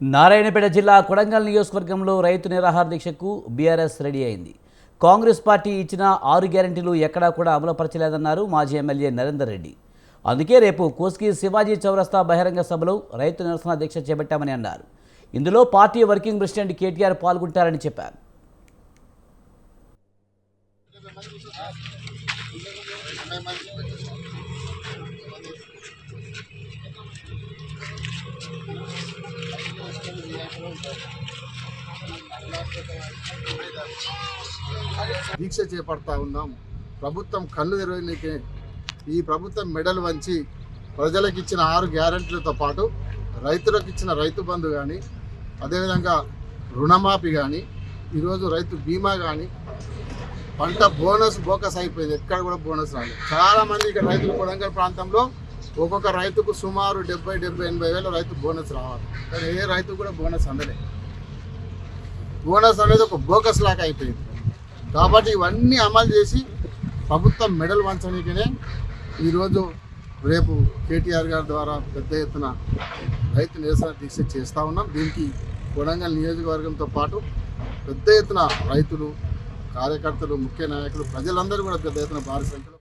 నారాయణపేట జిల్లా కొడంగల్ నియోజకవర్గంలో రైతు నిరాహార దీక్షకు బీఆర్ఎస్ రెడీ అయింది. కాంగ్రెస్ పార్టీ ఇచ్చిన ఆరు గ్యారెంటీలు ఎక్కడా కూడా అమలుపరచలేదన్నారు మాజీ ఎమ్మెల్యే నరేందర్ రెడ్డి. అందుకే రేపు కోస్కి శివాజీ చౌరస్తా బహిరంగ సభలో రైతు నిరసన దీక్ష చేపట్టామని అన్నారు. ఇందులో పార్టీ వర్కింగ్ ప్రెసిడెంట్ కేటీఆర్ పాల్గొంటారని చెప్పారు. దీక్ష చేపడతా ఉన్నాం. ప్రభుత్వం కళ్ళు తెరవనికే ఈ ప్రభుత్వం మెడలు వంచి ప్రజలకు ఇచ్చిన ఆరు గ్యారెంటీలతో పాటు రైతులకు ఇచ్చిన రైతు బంధు కానీ అదేవిధంగా రుణమాఫీ కానీ ఈరోజు రైతు బీమా కానీ పంట బోనస్ బోకస్ అయిపోయింది. ఎక్కడ కూడా బోనస్ రాలేదు. చాలామంది ఇక్కడ రైతులు కొడంగల్ ప్రాంతంలో ఒక్కొక్క రైతుకు సుమారు డెబ్బై డెబ్బై ఎనభై వేల రైతు బోనస్ రావాలి. కానీ ఏ రైతు కూడా బోనస్ అందలే. బోనస్ అనేది ఒక బోకస్ లాగా అయిపోయింది. కాబట్టి ఇవన్నీ అమలు చేసి ప్రభుత్వం మెడల్ వంచడానికినే ఈరోజు రేపు కేటీఆర్ గారి ద్వారా పెద్ద ఎత్తున రైతు నిరసన దీక్ష చేస్తూ ఉన్నాం. దీనికి కొడంగల్ నియోజకవర్గంతో పాటు పెద్ద ఎత్తున రైతులు కార్యకర్తలు ముఖ్య నాయకులు ప్రజలందరూ కూడా పెద్ద ఎత్తున భారీ సంఖ్యలో